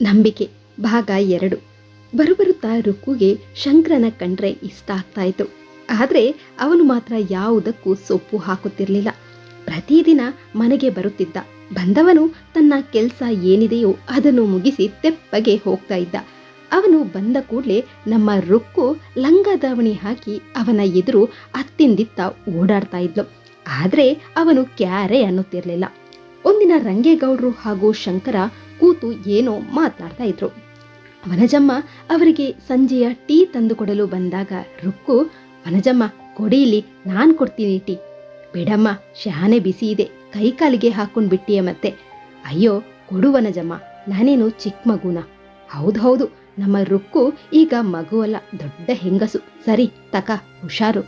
ನಂಬಿಕೆ, ಭಾಗ ಎರಡು. ಬರುಬರುತ್ತಾ ರುಕ್ಕುಗೆ ಶಂಕರನ ಕಂಡ್ರೆ ಇಷ್ಟ ಆಗ್ತಾ ಇತ್ತು ಆದರೆ ಅವನು ಮಾತ್ರ ಯಾವುದಕ್ಕೂ ಸೊಪ್ಪು ಹಾಕುತ್ತಿರಲಿಲ್ಲ. ಪ್ರತಿದಿನ ಮನೆಗೆ ಬರುತ್ತಿದ್ದ. ಬಂದವನು ತನ್ನ ಕೆಲಸ ಏನಿದೆಯೋ ಅದನ್ನು ಮುಗಿಸಿ ತೆಪ್ಪಗೆ ಹೋಗ್ತಾ ಇದ್ದ ಅವನು ಬಂದ ಕೂಡಲೇ ನಮ್ಮ ರುಕ್ಕು ಲಂಗ ದಾವಣಿ ಹಾಕಿ ಅವನ ಎದುರು ಅತ್ತಿಂದಿತ್ತ ಓಡಾಡ್ತಾ ಇದ್ಲು ಆದರೆ ಅವನು ಕ್ಯಾರೆ ಅನ್ನುತ್ತಿರಲಿಲ್ಲ. ಒಂದಿನ ರಂಗೇಗೌಡರು ಹಾಗೂ ಶಂಕರ ಕೂತು ಏನೋ ಮಾತನಾಡ್ತಾ ಇದ್ರು. ವನಜಮ್ಮ ಅವರಿಗೆ ಸಂಜೆಯ ಟೀ ತಂದುಕೊಡಲು ಬಂದಾಗ ರುಕ್ಕು, ವನಜಮ್ಮ, ಕೊಡಿಲಿ, ನಾನ್ ಕೊಡ್ತೀನಿ ಟೀ. ಬೇಡಮ್ಮ ಶಹಾನೆ ಬಿಸಿ ಇದೆ, ಕೈಕಾಲಿಗೆ ಹಾಕೊಂಡ್ ಬಿಟ್ಟಿಯ ಮತ್ತೆ. ಅಯ್ಯೋ, ಕೊಡು ವನಜಮ್ಮ, ನಾನೇನು ಚಿಕ್ಕ ಮಗುನ? ಹೌದು ಹೌದು, ನಮ್ಮ ರುಕ್ಕು ಈಗ ಮಗುವಲ್ಲ ದೊಡ್ಡ ಹೆಂಗಸು. ಸರಿ, ತಕ, ಹುಷಾರು.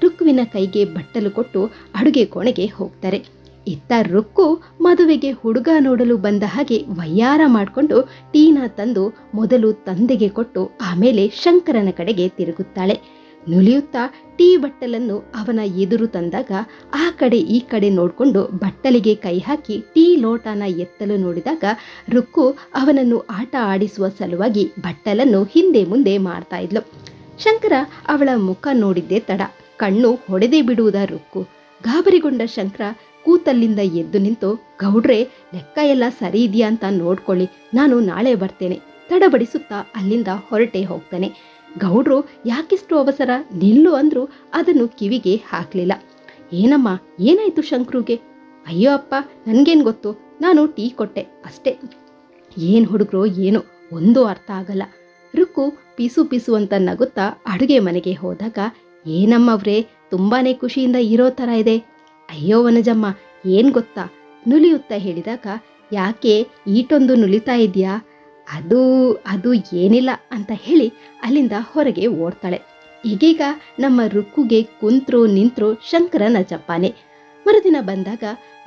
ರುಕ್ಕುವಿನ ಕೈಗೆ ಬಟ್ಟಲು ಕೊಟ್ಟು ಅಡುಗೆ ಕೋಣೆಗೆ ಹೋಗ್ತಾರೆ. ಇತ್ತ ರುಕ್ಕು ಮದುವೆಗೆ ಹುಡುಗ ನೋಡಲು ಬಂದ ಹಾಗೆ ವಯ್ಯಾರ ಮಾಡಿಕೊಂಡು ಟೀನ ತಂದು ಮೊದಲು ತಂದೆಗೆ ಕೊಟ್ಟು ಆಮೇಲೆ ಶಂಕರನ ಕಡೆಗೆ ತಿರುಗುತ್ತಾಳೆ. ನುಲಿಯುತ್ತಾ ಟೀ ಬಟ್ಟಲನ್ನು ಅವನ ಎದುರು ತಂದಾಗ ಆ ಕಡೆ ಈ ಕಡೆ ನೋಡಿಕೊಂಡು ಬಟ್ಟಲಿಗೆ ಕೈ ಹಾಕಿ ಟೀ ಲೋಟನ ಎತ್ತಲು ನೋಡಿದಾಗ ರುಕ್ಕು ಅವನನ್ನು ಆಟ ಆಡಿಸುವ ಸಲುವಾಗಿ ಬಟ್ಟಲನ್ನು ಹಿಂದೆ ಮುಂದೆ ಮಾಡ್ತಾ ಇದ್ಲು. ಶಂಕರ ಅವಳ ಮುಖ ನೋಡಿದ್ದೇ ತಡ. ಕಣ್ಣು ಹೊಡೆದೇ ಬಿಡುವುದ ರುಕ್ಕು. ಗಾಬರಿಗೊಂಡ ಶಂಕರ ಕೂತಲ್ಲಿಂದ ಎದ್ದು ನಿಂತು, ಗೌಡ್ರೆ, ಲೆಕ್ಕ ಎಲ್ಲ ಸರಿ ಇದೆಯಾ ಅಂತ ನೋಡ್ಕೊಳ್ಳಿ. ನಾನು ನಾಳೆ ಬರ್ತೇನೆ. ತಡಬಡಿಸುತ್ತಾ ಅಲ್ಲಿಂದ ಹೊರಟೆ ಹೋಗ್ತಾನೆ. ಗೌಡ್ರು, ಯಾಕಿಷ್ಟು ಅವಸರ? ನಿಲ್ಲು ಅಂದ್ರು ಅದನ್ನು ಕಿವಿಗೆ ಹಾಕ್ಲಿಲ್ಲ. ಏನಮ್ಮ, ಏನಾಯ್ತು ಶಂಕ್ರುಗೆ? ಅಯ್ಯೋ ಅಪ್ಪ, ನನ್ಗೇನ್ ಗೊತ್ತು? ನಾನು ಟೀ ಕೊಟ್ಟೆ ಅಷ್ಟೇ. ಏನ್ ಹುಡುಗ್ರು, ಏನು? ಒಂದು ಅರ್ಥ ಆಗಲ್ಲ. ರುಕ್ಕು ಪಿಸು ಪಿಸು ಅಂತ ನಗುತ್ತಾ ಅಡುಗೆ ಮನೆಗೆ ಹೋದಾಗ, ಏನಮ್ಮವ್ರೆ, ತುಂಬಾನೇ ಖುಷಿಯಿಂದ ಇರೋ ಥರ ಇದೆ. ಅಯ್ಯೋ ವನಜಮ್ಮ, ಏನ್ ಗೊತ್ತಾ? ನುಲಿಯುತ್ತಾ ಹೇಳಿದಾಗ, ಯಾಕೆ ಈಟೊಂದು ನುಲಿತಾ ಇದೆಯಾ? ಅದು ಅದು ಏನಿಲ್ಲ ಅಂತ ಹೇಳಿ ಅಲ್ಲಿಂದ ಹೊರಗೆ ಓಡ್ತಾಳೆ. ಈಗೀಗ ನಮ್ಮ ರುಕ್ಕುಗೆ ಕುಂತ್ರು ನಿಂತ್ರು ಶಂಕರನ ಜಪ್ಪಾನೆ. ಮರುದಿನ ಬಂದಾಗ,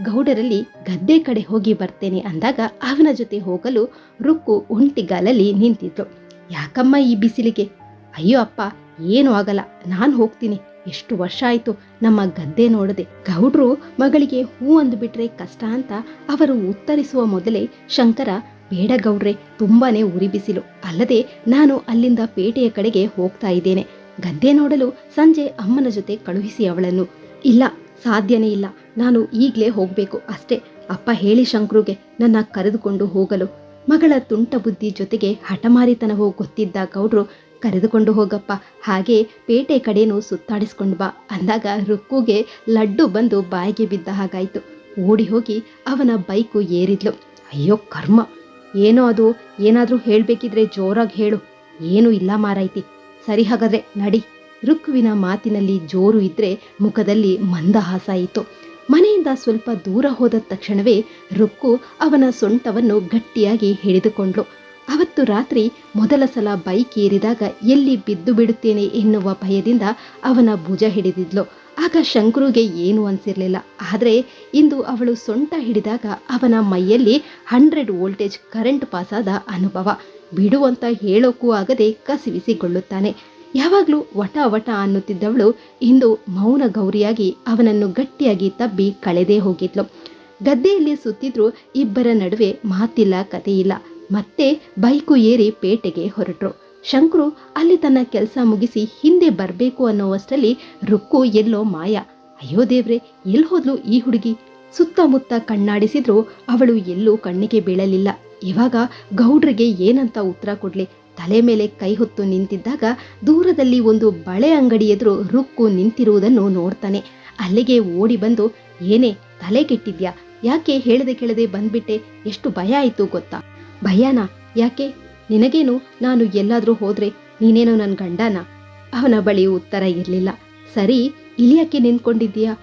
ಗೌಡರಲ್ಲಿ ಗದ್ದೆ ಕಡೆ ಹೋಗಿ ಬರ್ತೇನೆ ಅಂದಾಗ ಅವನ ಜೊತೆ ಹೋಗಲು ರುಕ್ಕು ಒಂಟಿಗಾಲಲ್ಲಿ ನಿಂತಿದ್ಲು. ಯಾಕಮ್ಮ ಈ ಬಿಸಿಲಿಗೆ? ಅಯ್ಯೋ ಅಪ್ಪ, ಏನು ಆಗಲ್ಲ, ನಾನು ಹೋಗ್ತೀನಿ. ಎಷ್ಟು ವರ್ಷ ಆಯ್ತು ನಮ್ಮ ಗದ್ದೆ ನೋಡದೆ. ಗೌಡ್ರು ಮಗಳಿಗೆ ಹೂ ಅಂದುಬಿಟ್ರೆ ಕಷ್ಟ ಅಂತ ಅವರು ಉತ್ತರಿಸುವ ಮೊದಲೇ ಶಂಕರ, ಬೇಡ ಗೌಡ್ರೆ, ತುಂಬಾನೇ ಉರಿ ಬಿಸಿಲು. ಅಲ್ಲದೆ ನಾನು ಅಲ್ಲಿಂದ ಪೇಟೆಯ ಕಡೆಗೆ ಹೋಗ್ತಾ ಇದ್ದೇನೆ. ಗದ್ದೆ ನೋಡಲು ಸಂಜೆ ಅಮ್ಮನ ಜೊತೆ ಕಳುಹಿಸಿ ಅವಳನ್ನು. ಇಲ್ಲ, ಸಾಧ್ಯನೇ ಇಲ್ಲ. ನಾನು ಈಗಲೇ ಹೋಗ್ಬೇಕು ಅಷ್ಟೇ. ಅಪ್ಪ ಹೇಳಿ ಶಂಕ್ರುಗೆ ನನ್ನ ಕರೆದುಕೊಂಡು ಹೋಗಲು. ಮಗಳ ತುಂಟ ಬುದ್ಧಿ ಜೊತೆಗೆ ಹಠಮಾರಿತನವೂ ಗೊತ್ತಿದ್ದ ಗೌಡ್ರು ಕರೆದುಕೊಂಡು ಹೋಗಪ್ಪ. ಹಾಗೆ ಪೇಟೆ ಕಡೆನೂ ಸುತ್ತಾಡಿಸ್ಕೊಂಡು ಬಾ. ಅಂದಾಗ ರುಕ್ಕುಗೆ ಲಡ್ಡು ಬಂದು ಬಾಯಿಗೆ ಬಿದ್ದ ಹಾಗಾಯಿತು. ಓಡಿ ಹೋಗಿ ಅವನ ಬೈಕು ಏರಿದ್ಲು. ಅಯ್ಯೋ ಕರ್ಮ. ಏನೋ ಅದು. ಏನಾದರೂ ಹೇಳಬೇಕಿದ್ರೆ ಜೋರಾಗಿ ಹೇಳು. ಏನೂ ಇಲ್ಲ ಮಾರಾಯ್ತಿ. ಸರಿ ಹಾಗಾದ್ರೆ ನಡಿ. ರುಕ್ಕುವಿನ ಮಾತಿನಲ್ಲಿ ಜೋರು ಇದ್ರೆ ಮುಖದಲ್ಲಿ ಮಂದಹಾಸ ಇತ್ತು. ಮನೆಯಿಂದ ಸ್ವಲ್ಪ ದೂರ ಹೋದ ತಕ್ಷಣವೇ ರುಕ್ಕು ಅವನ ಸೊಂಟವನ್ನು ಗಟ್ಟಿಯಾಗಿ ಹಿಡಿದುಕೊಂಡ್ಲು ಅವತ್ತು ರಾತ್ರಿ ಮೊದಲ ಸಲ ಬೈಕ್ ಏರಿದಾಗ ಎಲ್ಲಿ ಬಿದ್ದು ಬಿಡುತ್ತೇನೆ ಎನ್ನುವ ಭಯದಿಂದ ಅವನ ಭುಜ ಹಿಡಿದಿದ್ಲು. ಆಗ ಶಂಕರುಗೆ ಏನು ಅನಿಸಿರಲಿಲ್ಲ. ಆದರೆ ಇಂದು ಅವಳು ಸೊಂಟ ಹಿಡಿದಾಗ ಅವನ ಮೈಯಲ್ಲಿ ಹಂಡ್ರೆಡ್ ವೋಲ್ಟೇಜ್ ಕರೆಂಟ್ ಪಾಸಾದ ಅನುಭವ. ಬಿಡು ಅಂತ ಹೇಳೋಕ್ಕೂ ಆಗದೆ ಕಸಿವಿಸಿಗೊಳ್ಳುತ್ತಾನೆ ಯಾವಾಗಲೂ ವಟ ವಟ ಅನ್ನುತ್ತಿದ್ದವಳು ಇಂದು ಮೌನ ಗೌರಿಯಾಗಿ ಅವನನ್ನು ಗಟ್ಟಿಯಾಗಿ ತಬ್ಬಿ ಕಳೆದೇ ಹೋಗಿದ್ಲು. ಗದ್ದೆಯಲ್ಲಿ ಸುತ್ತಿದ್ರು ಇಬ್ಬರ ನಡುವೆ ಮಾತಿಲ್ಲ, ಕಥೆಯಿಲ್ಲ. ಮತ್ತೆ ಬೈಕು ಏರಿ ಪೇಟೆಗೆ ಹೊರಟ್ರು. ಶಂಕರು ಅಲ್ಲಿ ತನ್ನ ಕೆಲಸ ಮುಗಿಸಿ ಹಿಂದೆ ಬರಬೇಕು ಅನ್ನೋವಷ್ಟರಲ್ಲಿ ರುಕ್ಕು ಎಲ್ಲೋ ಮಾಯ. ಅಯ್ಯೋ ದೇವ್ರೆ ಎಲ್ಲಿ ಹೋದ್ಲು ಈ ಹುಡುಗಿ? ಸುತ್ತಮುತ್ತ ಕಣ್ಣಾಡಿಸಿದ್ರು ಅವಳು ಎಲ್ಲೂ ಕಣ್ಣಿಗೆ ಬೀಳಲಿಲ್ಲ. ಇವಾಗ ಗೌಡ್ರಿಗೆ ಏನಂತ ಉತ್ತರ ಕೊಡ್ಲಿ? ತಲೆ ಮೇಲೆ ಕೈ ಹೊತ್ತು ನಿಂತಿದ್ದಾಗ ದೂರದಲ್ಲಿ ಒಂದು ಬಳೆ ಅಂಗಡಿ ಎದುರು ರುಕ್ಕು ನಿಂತಿರುವುದನ್ನು ನೋಡ್ತಾನೆ. ಅಲ್ಲಿಗೆ ಓಡಿ ಬಂದು, ಏನೇ, ತಲೆ ಕೆಟ್ಟಿದ್ಯಾ? ಯಾಕೆ ಹೇಳದೆ ಕೇಳದೆ ಬಂದ್ಬಿಟ್ಟೆ? ಎಷ್ಟು ಭಯ ಆಯ್ತು ಗೊತ್ತಾ? ಭಯನಾ, ಯಾಕೆ? ನಿನಗೇನು? ನಾನು ಎಲ್ಲಾದರೂ ಹೋದ್ರೆ ನೀನೇನು ನನ್ನ ಗಂಡನ? ಅವನ ಬಳಿ ಉತ್ತರ ಇರಲಿಲ್ಲ. ಸರಿ, ಇಲಿಯಕ್ಕೆ ನಿಂತ್ಕೊಂಡಿದ್ದೀಯಾ?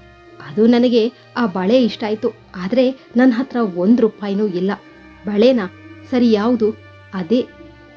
ಅದು ನನಗೆ ಆ ಬಳೆ ಇಷ್ಟ ಆಯಿತು. ಆದರೆ ನನ್ನ ಹತ್ರ ಒಂದು ರೂಪಾಯಿನೂ ಇಲ್ಲ. ಬಳೆನಾ? ಸರಿ, ಯಾವುದು? ಅದೇ.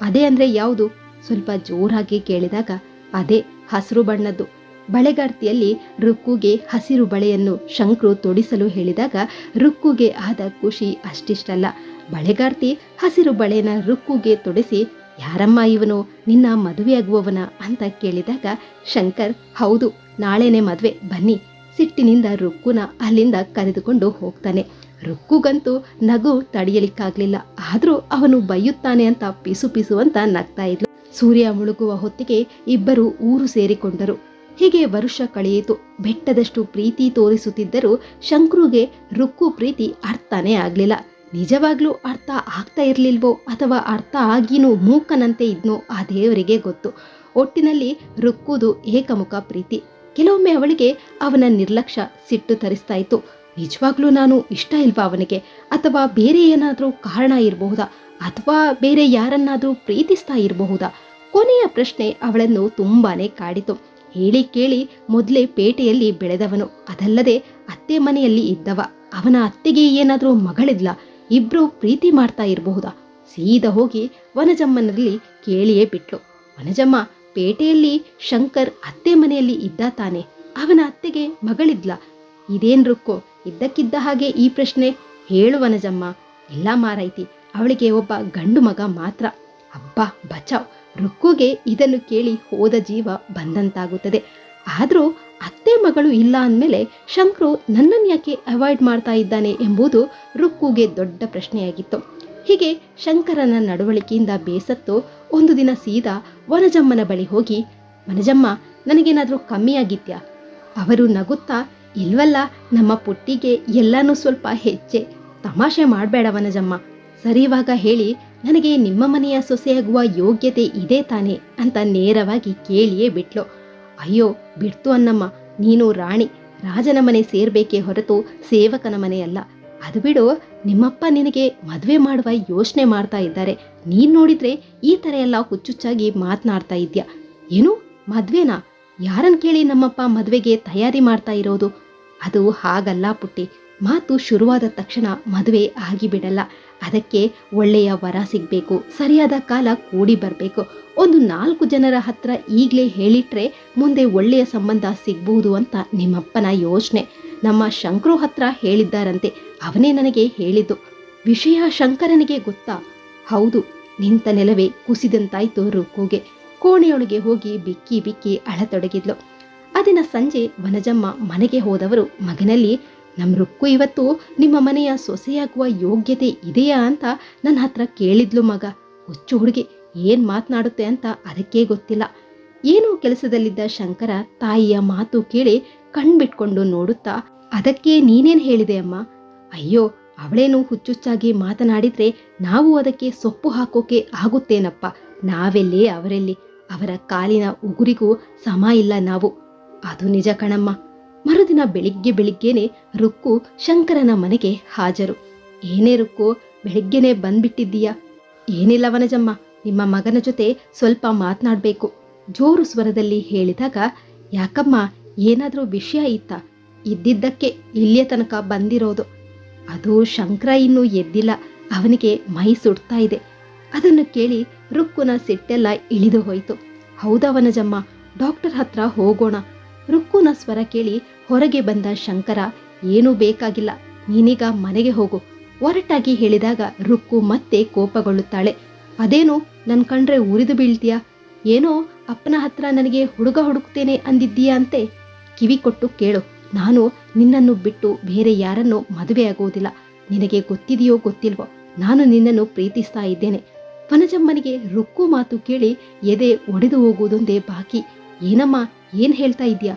ಅದೇ ಅಂದ್ರೆ ಯಾವುದು? ಸ್ವಲ್ಪ ಜೋರಾಗಿ ಕೇಳಿದಾಗ ಅದೇ, ಹಸಿರು ಬಣ್ಣದ್ದು. ಬಳೆಗಾರ್ತಿಯಲ್ಲಿ ರುಕ್ಕುಗೆ ಹಸಿರು ಬಳೆಯನ್ನು ಶಂಕ್ರು ತೊಡಿಸಲು ಹೇಳಿದಾಗ ರುಕ್ಕುಗೆ ಆದ ಖುಷಿ ಅಷ್ಟಿಷ್ಟಲ್ಲ. ಬಳೆಗಾರ್ತಿ ಹಸಿರು ಬಳೆನ ರುಕ್ಕುಗೆ ತೊಡಿಸಿ, ಯಾರಮ್ಮ ಇವನು? ನಿನ್ನ ಮದುವೆಯಾಗುವವನ? ಅಂತ ಕೇಳಿದಾಗ, ಶಂಕರ್, ಹೌದು, ನಾಳೆನೆ ಮದುವೆ, ಬನ್ನಿ. ಸಿಟ್ಟಿನಿಂದ ರುಕ್ಕುನ ಅಲ್ಲಿಂದ ಕರೆದುಕೊಂಡು ಹೋಗ್ತಾನೆ. ರುಕ್ಕುಗಂತೂ ನಗು ತಡೆಯಲಿಕ್ಕಾಗ್ಲಿಲ್ಲ. ಆದರೂ ಅವನು ಬೈಯುತ್ತಾನೆ ಅಂತ ಪಿಸು ಪಿಸು ಅಂತ ನಗ್ತಾ ಇದ್ಲು. ಸೂರ್ಯ ಮುಳುಗುವ ಹೊತ್ತಿಗೆ ಇಬ್ಬರು ಊರು ಸೇರಿಕೊಂಡರು. ಹೀಗೆ ವರುಷ ಕಳೆಯಿತು. ಬೆಟ್ಟದಷ್ಟು ಪ್ರೀತಿ ತೋರಿಸುತ್ತಿದ್ದರೂ ಶಂಕ್ರುಗೆ ರುಕ್ಕು ಪ್ರೀತಿ ಅರ್ಥನೇ ಆಗ್ಲಿಲ್ಲ. ನಿಜವಾಗ್ಲೂ ಅರ್ಥ ಆಗ್ತಾ ಇರಲಿಲ್ವೋ ಅಥವಾ ಅರ್ಥ ಆಗಿನೂ ಮೂಕನಂತೆ ಇದ್ನೋ ಆ ದೇವರಿಗೆ ಗೊತ್ತು. ಒಟ್ಟಿನಲ್ಲಿ ರುಕ್ಕುದು ಏಕಮುಖ ಪ್ರೀತಿ. ಕೆಲವೊಮ್ಮೆ ಅವಳಿಗೆ ಅವನ ನಿರ್ಲಕ್ಷ್ಯ ಸಿಟ್ಟು ತರಿಸ್ತಾ ಇತ್ತು. ನಿಜವಾಗ್ಲೂ ನಾನು ಇಷ್ಟ ಇಲ್ವಾ ಅವನಿಗೆ? ಅಥವಾ ಬೇರೆ ಏನಾದರೂ ಕಾರಣ ಇರಬಹುದಾ? ಅಥವಾ ಬೇರೆ ಯಾರನ್ನಾದರೂ ಪ್ರೀತಿಸ್ತಾ ಇರಬಹುದಾ? ಕೊನೆಯ ಪ್ರಶ್ನೆ ಅವಳನ್ನು ತುಂಬಾನೇ ಕಾಡಿತು. ಹೇಳಿ ಕೇಳಿ ಮೊದಲೇ ಪೇಟೆಯಲ್ಲಿ ಬೆಳೆದವನು. ಅದಲ್ಲದೆ ಅತ್ತೆ ಮನೆಯಲ್ಲಿ ಇದ್ದವ. ಅವನ ಅತ್ತೆಗೆ ಏನಾದರೂ ಮಗಳಿದ್ಲ? ಇಬ್ರು ಪ್ರೀತಿ ಮಾಡ್ತಾ ಇರಬಹುದಾ? ಸೀದಾ ಹೋಗಿ ವನಜಮ್ಮನಲ್ಲಿ ಕೇಳಿಯೇ ಬಿಟ್ಲು. ವನಜಮ್ಮ ಪೇಟೆಯಲ್ಲಿ ಶಂಕರ್ ಅತ್ತೆ ಮನೆಯಲ್ಲಿ ಇದ್ದ ತಾನೆ. ಅವನ ಅತ್ತೆಗೆ ಮಗಳಿದ್ಲ. ಇದೇನ್ ರುಕ್ಕೋ? ಇದ್ದಕ್ಕಿದ್ದ ಹಾಗೆ ಈ ಪ್ರಶ್ನೆ? ಹೇಳು ವನಜಮ್ಮ. ಇಲ್ಲ ಮಾರೈತಿ ಅವಳಿಗೆ ಒಬ್ಬ ಗಂಡು ಮಗ ಮಾತ್ರ. ಅಬ್ಬ, ಬಚಾವ್. ರುಕ್ಕುಗೆ ಇದನ್ನು ಕೇಳಿ ಹೋದ ಜೀವ ಬಂದಂತಾಗುತ್ತದೆ. ಆದರೂ ಅತ್ತೆ ಮಗಳು ಇಲ್ಲ ಅಂದಮೇಲೆ ಶಂಕ್ರು ನನ್ನನ್ನು ಯಾಕೆ ಅವಾಯ್ಡ್ ಮಾಡ್ತಾ ಇದ್ದಾನೆ ಎಂಬುದು ರುಕ್ಕುಗೆ ದೊಡ್ಡ ಪ್ರಶ್ನೆಯಾಗಿತ್ತು. ಹೀಗೆ ಶಂಕರನ ನಡವಳಿಕೆಯಿಂದ ಬೇಸತ್ತು ಒಂದು ದಿನ ಸೀದಾ ವನಜಮ್ಮನ ಬಳಿ ಹೋಗಿ, ವನಜಮ್ಮ, ನನಗೇನಾದರೂ ಕಮ್ಮಿಯಾಗಿದ್ಯಾ ಅವರು ನಗುತ್ತಾ, ಇಲ್ವಲ್ಲ, ನಮ್ಮ ಪುಟ್ಟಿಗೆ ಎಲ್ಲನೂ ಸ್ವಲ್ಪ ಹೆಚ್ಚೆ. ತಮಾಷೆ ಮಾಡಬೇಡ ವನಜಮ್ಮ. ಸರಿವಾಗ ಹೇಳಿ, ನನಗೆ ನಿಮ್ಮ ಮನೆಯ ಸೊಸೆಯಾಗುವ ಯೋಗ್ಯತೆ ಇದೆ ತಾನೆ? ಅಂತ ನೇರವಾಗಿ ಕೇಳಿಯೇ ಬಿಟ್ಲು. ಅಯ್ಯೋ, ಬಿಡ್ತು ಅನ್ನಮ್ಮ ನೀನು ರಾಣಿ. ರಾಜನ ಮನೆ ಸೇರ್ಬೇಕೇ ಹೊರತು ಸೇವಕನ ಮನೆಯಲ್ಲ ಅದು ಬಿಡು, ನಿಮ್ಮಪ್ಪ ನಿನಗೆ ಮದುವೆ ಮಾಡುವ ಯೋಚನೆ ಮಾಡ್ತಾ ಇದ್ದಾರೆ. ನೀನ್ ನೋಡಿದ್ರೆ ಈ ತರ ಎಲ್ಲ ಹುಚ್ಚುಚ್ಚಾಗಿ ಮಾತನಾಡ್ತಾ ಇದ್ಯಾ? ಏನು, ಮದ್ವೆನಾ? ಯಾರನ್ ಕೇಳಿ ನಮ್ಮಪ್ಪ ಮದ್ವೆಗೆ ತಯಾರಿ ಮಾಡ್ತಾ ಇರೋದು? ಅದು ಹಾಗಲ್ಲ ಪುಟ್ಟಿ. ಮಾತು ಶುರುವಾದ ತಕ್ಷಣ ಮದುವೆ ಆಗಿಬಿಡಲ್ಲ. ಅದಕ್ಕೆ ಒಳ್ಳೆಯ ವರ ಸಿಗಬೇಕು, ಸರಿಯಾದ ಕಾಲ ಕೂಡಿ ಬರಬೇಕು. ಒಂದು ನಾಲ್ಕು ಜನರ ಹತ್ರ ಈಗಲೇ ಹೇಳಿಟ್ರೆ ಮುಂದೆ ಒಳ್ಳೆಯ ಸಂಬಂಧ ಸಿಗ್ಬಹುದು ಅಂತ ನಿಮ್ಮಪ್ಪನ ಯೋಚನೆ. ನಮ್ಮ ಶಂಕರು ಹತ್ರ ಹೇಳಿದ್ದಾರಂತೆ, ಅವನೇ ನನಗೆ ಹೇಳಿದ್ದು. ವಿಷಯ ಶಂಕರನಿಗೆ ಗೊತ್ತಾ? ಹೌದು, ನಿಂತ ನೆಲವೇ ಕುಸಿದಂತಾಯ್ತು ರುಕುಗೆ ಕೋಣೆಯೊಳಗೆ ಹೋಗಿ ಬಿಕ್ಕಿ ಬಿಕ್ಕಿ ಅಳತೊಡಗಿದ್ಲು. ಆ ದಿನ ಸಂಜೆ ವನಜಮ್ಮ ಮನೆಗೆ ಹೋದವರು ಮಗನಲ್ಲಿ ನಮ್ ರುಕ್ಕು ಇವತ್ತು ನಿಮ್ಮ ಮನೆಯ ಸೊಸೆಯಾಗುವ ಯೋಗ್ಯತೆ ಇದೆಯಾ ಅಂತ ನನ್ನ ಹತ್ರ ಕೇಳಿದ್ಲು ಮಗ. ಹುಚ್ಚು ಹುಡುಗಿ, ಏನು ಮಾತನಾಡುತ್ತೆ ಅಂತ ಅದಕ್ಕೇ ಗೊತ್ತಿಲ್ಲ. ಏನೋ ಕೆಲಸದಲ್ಲಿದ್ದ ಶಂಕರ ತಾಯಿಯ ಮಾತು ಕೇಳಿ ಕಣ್ಬಿಟ್ಕೊಂಡು ನೋಡುತ್ತಾ, ಅದಕ್ಕೆ ನೀನೇನ್ ಹೇಳಿದೆ ಅಮ್ಮ? ಅಯ್ಯೋ, ಅವಳೇನು ಹುಚ್ಚುಚ್ಚಾಗಿ ಮಾತನಾಡಿದ್ರೆ ನಾವು ಅದಕ್ಕೆ ಸೊಪ್ಪು ಹಾಕೋಕೆ ಆಗುತ್ತೇನಪ್ಪ. ನಾವೆಲ್ಲೇ, ಅವರೆಲ್ಲಿ? ಅವರ ಕಾಲಿನ ಉಗುರಿಗೂ ಸಮ ಇಲ್ಲ ನಾವು. ಅದು ನಿಜ ಕಣಮ್ಮ. ಮರುದಿನ ಬೆಳಿಗ್ಗೆ ಬೆಳಿಗ್ಗೆನೆ ರುಕ್ಕು ಶಂಕರನ ಮನೆಗೆ ಹಾಜರು. ಏನೇ ರುಕ್ಕು, ಬೆಳಿಗ್ಗೆನೆ ಬಂದ್ಬಿಟ್ಟಿದ್ದೀಯಾ? ಏನಿಲ್ಲ ವನಜಮ್ಮ, ನಿಮ್ಮ ಮಗನ ಜೊತೆ ಸ್ವಲ್ಪ ಮಾತನಾಡಬೇಕು. ಜೋರು ಸ್ವರದಲ್ಲಿ ಹೇಳಿದಾಗ, ಯಾಕಮ್ಮ, ಏನಾದರೂ ವಿಷಯ ಇತ್ತಾ? ಇದ್ದಿದ್ದಕ್ಕೆ ಇಲ್ಲಿಯ ತನಕ ಬಂದಿರೋದು. ಅದು ಶಂಕರ ಇನ್ನೂ ಎದ್ದಿಲ್ಲ, ಅವನಿಗೆ ಮೈ ಸುಡ್ತಾ ಇದೆ. ಅದನ್ನು ಕೇಳಿ ರುಕ್ಕುನ ಸಿಟ್ಟೆಲ್ಲ ಇಳಿದು ಹೋಯಿತು. ಹೌದಾ ವನಜಮ್ಮ, ಡಾಕ್ಟರ್ ಹತ್ರ ಹೋಗೋಣ. ರುಕ್ಕುನ ಸ್ವರ ಕೇಳಿ ಹೊರಗೆ ಬಂದ ಶಂಕರ, ಏನೂ ಬೇಕಾಗಿಲ್ಲ, ನೀನೀಗ ಮನೆಗೆ ಹೋಗು. ಒರಟಾಗಿ ಹೇಳಿದಾಗ ರುಕ್ಕು ಮತ್ತೆ ಕೋಪಗೊಳ್ಳುತ್ತಾಳೆ. ಅದೇನು, ನನ್ ಕಂಡ್ರೆ ಉರಿದು ಬೀಳ್ತೀಯಾ? ಏನೋ, ಅಪ್ಪನ ಹತ್ರ ನನಗೆ ಹುಡುಗ ಹುಡುಕ್ತೇನೆ ಅಂದಿದ್ದೀಯಾ ಅಂತೆ? ಕಿವಿ ಕೊಟ್ಟು ಕೇಳು. ನಾನು ನಿನ್ನನ್ನು ಬಿಟ್ಟು ಬೇರೆ ಯಾರನ್ನೂ ಮದುವೆಯಾಗುವುದಿಲ್ಲ ನಿನಗೆ ಗೊತ್ತಿದೆಯೋ ಗೊತ್ತಿಲ್ವೋ, ನಾನು ನಿನ್ನನ್ನು ಪ್ರೀತಿಸ್ತಾ ಇದ್ದೇನೆ. ವನಜಮ್ಮನಿಗೆ ರುಕ್ಕು ಮಾತು ಕೇಳಿ ಎದೆ ಒಡೆದು ಹೋಗುವುದೊಂದೇ ಬಾಕಿ. ಏನಮ್ಮ, ಏನ್ ಹೇಳ್ತಾ ಇದ್ಯಾ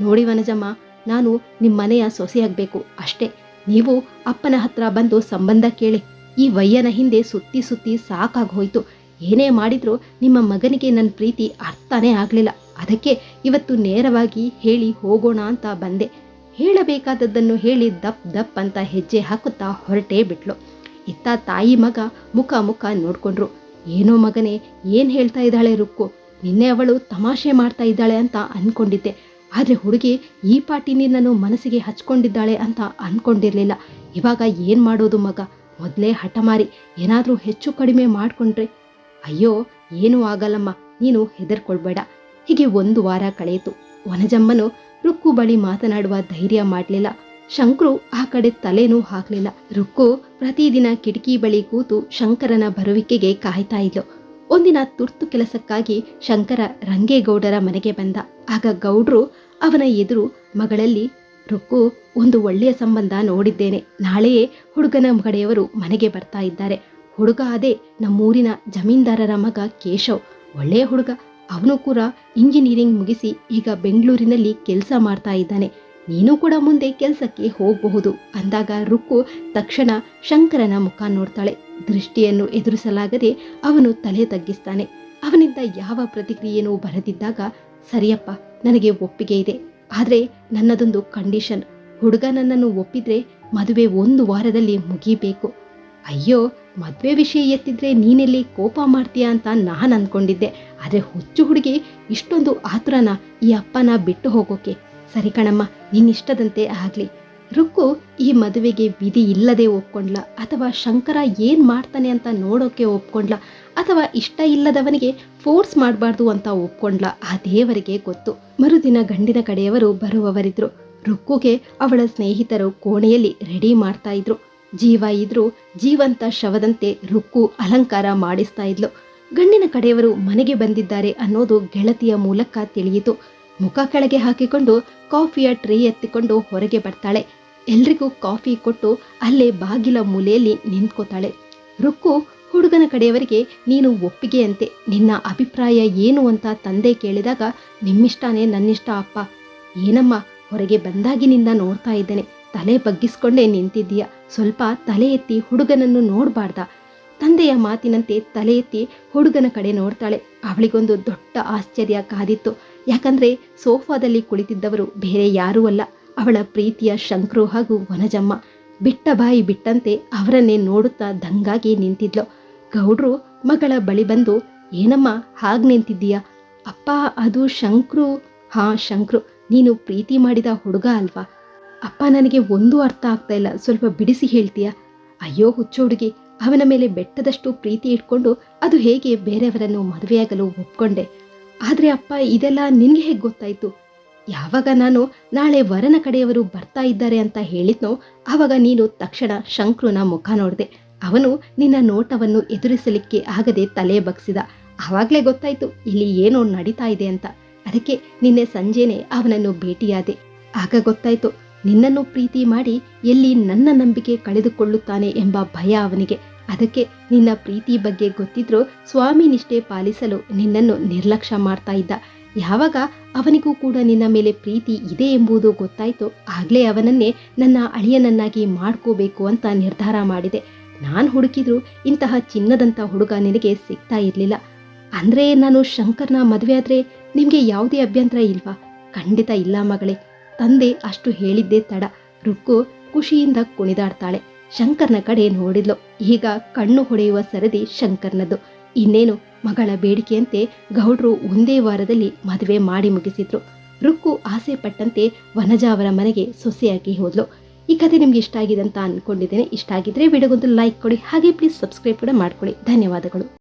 ನೋಡಿ ವನಜಮ್ಮ, ನಾನು ನಿಮ್ಮ ಮನೆಯ ಸೊಸೆಯಾಗಬೇಕು. ಅಷ್ಟೇ, ನೀವು ಅಪ್ಪನ ಹತ್ರ ಬಂದು ಸಂಬಂಧ ಕೇಳಿ. ಈ ವಯ್ಯನ ಹಿಂದೆ ಸುತ್ತಿ ಸುತ್ತಿ ಸಾಕಾಗೋಯ್ತು ಏನೇ ಮಾಡಿದರೂ ನಿಮ್ಮ ಮಗನಿಗೆ ನನ್ನ ಪ್ರೀತಿ ಅರ್ಥನೇ ಆಗಲಿಲ್ಲ. ಅದಕ್ಕೆ ಇವತ್ತು ನೇರವಾಗಿ ಹೇಳಿ ಹೋಗೋಣ ಅಂತ ಬಂದೆ. ಹೇಳಬೇಕಾದದ್ದನ್ನು ಹೇಳಿ ದಪ್ ದಪ್ ಅಂತ ಹೆಜ್ಜೆ ಹಾಕುತ್ತಾ ಹೊರಟೇ ಬಿಟ್ಲು. ಇತ್ತ ತಾಯಿ ಮಗ ಮುಖ ಮುಖ ನೋಡಿಕೊಂಡ್ರು. ಏನೋ ಮಗನೇ, ಏನು ಹೇಳ್ತಾ ಇದ್ದಾಳೆ ರುಕ್ಕು? ನಿನ್ನೆ ಅವಳು ತಮಾಷೆ ಮಾಡ್ತಾ ಇದ್ದಾಳೆ ಅಂತ ಅನ್ಕೊಂಡಿದ್ದೆ. ಆದ್ರೆ ಹುಡುಗಿ ಈ ಪಾಟಿನಿ ನಾನು ಮನಸ್ಸಿಗೆ ಹಚ್ಕೊಂಡಿದ್ದಾಳೆ ಅಂತ ಅಂದ್ಕೊಂಡಿರಲಿಲ್ಲ ಇವಾಗ ಏನು ಮಾಡೋದು ಮಗ? ಮೊದಲೇ ಹಠಮಾರಿ ಏನಾದರೂ ಹೆಚ್ಚು ಕಡಿಮೆ ಮಾಡ್ಕೊಂಡ್ರೆ? ಅಯ್ಯೋ, ಏನೂ ಆಗಲ್ಲಮ್ಮ, ನೀನು ಹೆದರ್ಕೊಳ್ಬೇಡ. ಹೀಗೆ ಒಂದು ವಾರ ಕಳೆಯಿತು. ವನಜಮ್ಮನು ರುಕ್ಕು ಬಳಿ ಮಾತನಾಡುವ ಧೈರ್ಯ ಮಾಡಲಿಲ್ಲ. ಶಂಕರು ಆ ಕಡೆ ತಲೆನೂ ಹಾಕ್ಲಿಲ್ಲ. ರುಕ್ಕು ಪ್ರತಿದಿನ ಕಿಟಕಿ ಬಳಿ ಕೂತು ಶಂಕರನ ಬರುವಿಕೆಗೆ ಕಾಯ್ತಾ ಇದ್ಲು. ಒಂದಿನ ತುರ್ತು ಕೆಲಸಕ್ಕಾಗಿ ಶಂಕರ ರಂಗೇಗೌಡರ ಮನೆಗೆ ಬಂದ. ಆಗ ಗೌಡ್ರು ಅವನ ಎದುರು ಮಗಳಲ್ಲಿ, ರುಕ್ಕು, ಒಂದು ಒಳ್ಳೆಯ ಸಂಬಂಧ ನೋಡಿದ್ದೇನೆ. ನಾಳೆಯೇ ಹುಡುಗನ ಕಡೆಯವರು ಮನೆಗೆ ಬರ್ತಾ ಇದ್ದಾರೆ. ಹುಡುಗ ಅದೇ ನಮ್ಮೂರಿನ ಜಮೀನ್ದಾರರ ಮಗ ಕೇಶವ್. ಒಳ್ಳೆಯ ಹುಡುಗ. ಅವನು ಕೂಡ ಇಂಜಿನಿಯರಿಂಗ್ ಮುಗಿಸಿ ಈಗ ಬೆಂಗಳೂರಿನಲ್ಲಿ ಕೆಲಸ ಮಾಡ್ತಾ ಇದ್ದಾನೆ. ನೀನು ಕೂಡ ಮುಂದೆ ಕೆಲಸಕ್ಕೆ ಹೋಗಬಹುದು ಅಂದಾಗ ರುಕ್ಕು ತಕ್ಷಣ ಶಂಕರನ ಮುಖ ನೋಡ್ತಾಳೆ. ದೃಷ್ಟಿಯನ್ನು ಎದುರಿಸಲಾಗದೆ ಅವನು ತಲೆ ತಗ್ಗಿಸ್ತಾನೆ. ಅವನಿಂದ ಯಾವ ಪ್ರತಿಕ್ರಿಯೆನೂ ಬರೆದಿದ್ದಾಗ, ಸರಿಯಪ್ಪ, ನನಗೆ ಒಪ್ಪಿಗೆ ಇದೆ. ಆದರೆ ನನ್ನದೊಂದು ಕಂಡೀಷನ್. ಹುಡುಗ ನನ್ನನ್ನು ಒಪ್ಪಿದ್ರೆ ಮದುವೆ ಒಂದು ವಾರದಲ್ಲಿ ಮುಗಿಬೇಕು. ಅಯ್ಯೋ, ಮದುವೆ ವಿಷಯ ಎತ್ತಿದ್ರೆ ನೀನೆಲ್ಲಿ ಕೋಪ ಮಾಡ್ತೀಯಾ ಅಂತ ನಾನು ಅಂದ್ಕೊಂಡಿದ್ದೆ ಆದರೆ ಹುಚ್ಚು ಹುಡುಗಿ ಇಷ್ಟೊಂದು ಆತುರನ ಈ ಅಪ್ಪನ ಬಿಟ್ಟು ಹೋಗೋಕೆ ಸರಿ ಕಣಮ್ಮ, ನಿನ್ನಿಷ್ಟದಂತೆ ಆಗ್ಲಿ. ರುಕ್ಕು, ಈ ಮದುವೆಗೆ ವಿಧಿ ಇಲ್ಲದೆ ಒಪ್ಕೊಂಡ್ಲ, ಅಥವಾ ಶಂಕರ ಏನ್ ಮಾಡ್ತಾನೆ ಅಂತ ನೋಡೋಕೆ ಒಪ್ಕೊಂಡ್ಲ, ಅಥವಾ ಇಷ್ಟ ಇಲ್ಲದವನಿಗೆ ಫೋರ್ಸ್ ಮಾಡಬಾರ್ದು ಅಂತ ಒಪ್ಕೊಂಡ್ಲ, ಆ ದೇವರಿಗೆ ಗೊತ್ತು. ಮರುದಿನ ಗಂಡಿನ ಕಡೆಯವರು ಬರುವವರಿದ್ರು. ರುಕ್ಕುಗೆ ಅವಳ ಸ್ನೇಹಿತರು ಕೋಣೆಯಲ್ಲಿ ರೆಡಿ ಮಾಡ್ತಾ ಇದ್ರು. ಜೀವ ಇದ್ರು ಜೀವಂತ ಶವದಂತೆ ರುಕ್ಕು ಅಲಂಕಾರ ಮಾಡಿಸ್ತಾ ಇದ್ಲು. ಗಂಡಿನ ಕಡೆಯವರು ಮನೆಗೆ ಬಂದಿದ್ದಾರೆ ಅನ್ನೋದು ಗೆಳತಿಯ ಮೂಲಕ ತಿಳಿಯಿತು. ಮುಖ ಕೆಳಗೆ ಹಾಕಿಕೊಂಡು ಕಾಫಿಯ ಟ್ರೇ ಎತ್ತಿಕೊಂಡು ಹೊರಗೆ ಬರ್ತಾಳೆ. ಎಲ್ರಿಗೂ ಕಾಫಿ ಕೊಟ್ಟು ಅಲ್ಲೇ ಬಾಗಿಲ ಮೂಲೆಯಲ್ಲಿ ನಿಂತ್ಕೋತಾಳೆ. ರುಕ್ಕು, ಹುಡುಗನ ಕಡೆಯವರಿಗೆ, ನೀನು ಒಪ್ಪಿಗೆಯಂತೆ, ನಿನ್ನ ಅಭಿಪ್ರಾಯ ಏನು ಅಂತ ತಂದೆ ಕೇಳಿದಾಗ, ನಿಮ್ಮಿಷ್ಟಾನೇ ನನ್ನಿಷ್ಟ ಅಪ್ಪ. ಏನಮ್ಮ, ಹೊರಗೆ ಬಂದಾಗಿನಿಂದ ನೋಡ್ತಾ ಇದ್ದೇನೆ. ತಲೆ ಬಗ್ಗಿಸ್ಕೊಂಡೇ ನಿಂತಿದ್ದೀಯ. ಸ್ವಲ್ಪ ತಲೆ ಎತ್ತಿ ಹುಡುಗನನ್ನು ನೋಡಬಾರ್ದ. ತಂದೆಯ ಮಾತಿನಂತೆ ತಲೆ ಎತ್ತಿ ಹುಡುಗನ ಕಡೆ ನೋಡ್ತಾಳೆ. ಅವಳಿಗೊಂದು ದೊಡ್ಡ ಆಶ್ಚರ್ಯ ಕಾದಿತ್ತು. ಯಾಕಂದ್ರೆ ಸೋಫಾದಲ್ಲಿ ಕುಳಿತಿದ್ದವರು ಬೇರೆ ಯಾರೂ ಅಲ್ಲ. ಅವಳ ಪ್ರೀತಿಯ ಶಂಕ್ರು ಹಾಗೂ ವನಜಮ್ಮ ಬಿಟ್ಟ ಬಾಯಿ ಬಿಟ್ಟಂತೆ ಅವರನ್ನೇ ನೋಡುತ್ತಾ ದಂಗಾಗಿ ನಿಂತಿದ್ಲು. ಗೌಡ್ರು, ಮಗಳ ಬಳಿ ಬಂದು, ಏನಮ್ಮ, ಹಾಗ್ ನಿಂತಿದ್ದೀಯ? ಅಪ್ಪ, ಅದು ಶಂಕ್ರು. ಹಾ, ಶಂಕ್ರು, ನೀನು ಪ್ರೀತಿ ಮಾಡಿದ ಹುಡುಗ ಅಲ್ವಾ? ಅಪ್ಪ, ನನಗೆ ಒಂದು ಅರ್ಥ ಆಗ್ತಾ ಇಲ್ಲ. ಸ್ವಲ್ಪ ಬಿಡಿಸಿ ಹೇಳ್ತೀಯಾ? ಅಯ್ಯೋ ಹುಚ್ಚು ಹುಡುಗಿ ಅವನ ಮೇಲೆ ಬೆಟ್ಟದಷ್ಟು ಪ್ರೀತಿ ಇಟ್ಕೊಂಡು ಅದು ಹೇಗೆ ಬೇರೆಯವರನ್ನು ಮದುವೆಯಾಗಲು ಒಪ್ಕೊಂಡೆ? ಆದ್ರೆ ಅಪ್ಪ, ಇದೆಲ್ಲ ನಿನಗೆ ಹೇಗೆ ಗೊತ್ತಾಯಿತು? ಯಾವಾಗ ನಾನು ನಾಳೆ ವರನ ಕಡೆಯವರು ಬರ್ತಾ ಇದ್ದಾರೆ ಅಂತ ಹೇಳಿದ್ನೋ, ಆವಾಗ ನೀನು ತಕ್ಷಣ ಶಂಕ್ರುನ ಮುಖ ನೋಡಿದೆ. ಅವನು ನಿನ್ನ ನೋಟವನ್ನು ಎದುರಿಸಲಿಕ್ಕೆ ಆಗದೆ ತಲೆ ಬಗ್ಸಿದ. ಆವಾಗಲೇ ಗೊತ್ತಾಯಿತು, ಇಲ್ಲಿ ಏನೋ ನಡೀತಾ ಇದೆ ಅಂತ. ಅದಕ್ಕೆ ನಿನ್ನೆ ಸಂಜೆನೆ ಅವನನ್ನು ಭೇಟಿಯಾದೆ. ಆಗ ಗೊತ್ತಾಯಿತು, ನಿನ್ನನ್ನು ಪ್ರೀತಿ ಮಾಡಿ ಎಲ್ಲಿ ನನ್ನ ನಂಬಿಕೆ ಕಳೆದುಕೊಳ್ಳುತ್ತಾನೆ ಎಂಬ ಭಯ ಅವನಿಗೆ. ಅದಕ್ಕೆ ನಿನ್ನ ಪ್ರೀತಿ ಬಗ್ಗೆ ಗೊತ್ತಿದ್ರೂ ಸ್ವಾಮಿ ನಿಷ್ಠೆ ಪಾಲಿಸಲು ನಿನ್ನನ್ನು ನಿರ್ಲಕ್ಷ್ಯ ಮಾಡ್ತಾ ಇದ್ದ. ಯಾವಾಗ ಅವನಿಗೂ ಕೂಡ ನಿನ್ನ ಮೇಲೆ ಪ್ರೀತಿ ಇದೆ ಎಂಬುದು ಗೊತ್ತಾಯ್ತು. ಆಗಲೇ ಅವನನ್ನೇ ನನ್ನ ಅಳಿಯನನ್ನಾಗಿ ಮಾಡ್ಕೋಬೇಕು ಅಂತ ನಿರ್ಧಾರ ಮಾಡಿದೆ. ನಾನು ಹುಡುಕಿದ್ರು ಇಂತಹ ಚಿನ್ನದಂತ ಹುಡುಗ ನಿನಗೆ ಸಿಗ್ತಾ ಇರ್ಲಿಲ್ಲ. ಅಂದ್ರೆ ನಾನು ಶಂಕರ್ನ ಮದುವೆ ಆದ್ರೆ ನಿಮ್ಗೆ ಯಾವುದೇ ಅಭ್ಯಂತರ ಇಲ್ವಾ? ಖಂಡಿತ ಇಲ್ಲ ಮಗಳೇ. ತಂದೆ ಅಷ್ಟು ಹೇಳಿದ್ದೇ ತಡ. ರುಕ್ಕು ಖುಷಿಯಿಂದ ಕುಣಿದಾಡ್ತಾಳೆ. ಶಂಕರ್ನ ಕಡೆ ನೋಡಿದ್ಲು. ಈಗ ಕಣ್ಣು ಹೊಡೆಯುವ ಸರದಿ ಶಂಕರ್ನದ್ದು ಇನ್ನೇನು ಮಗಳ ಬೇಡಿಕೆಯಂತೆ ಗೌಡ್ರು ಒಂದೇ ವಾರದಲ್ಲಿ ಮದುವೆ ಮಾಡಿ ಮುಗಿಸಿದ್ರು. ರುಕ್ಕು ಆಸೆ ಪಟ್ಟಂತೆ ವನಜಾವರ ಮನೆಗೆ ಸೊಸೆಯಾಗಿ ಹೋದ್ಲು. ಈ ಕಥೆ ನಿಮ್ಗೆ ಇಷ್ಟ ಆಗಿದೆ ಅಂತ ಅನ್ಕೊಂಡಿದ್ದೇನೆ. ಇಷ್ಟ ಆಗಿದ್ರೆ ವಿಡಿಯೋಗೊಂದು ಲೈಕ್ ಕೊಡಿ. ಹಾಗೆ ಪ್ಲೀಸ್ ಸಬ್ಸ್ಕ್ರೈಬ್ ಕೂಡ ಮಾಡ್ಕೊಳ್ಳಿ. ಧನ್ಯವಾದಗಳು.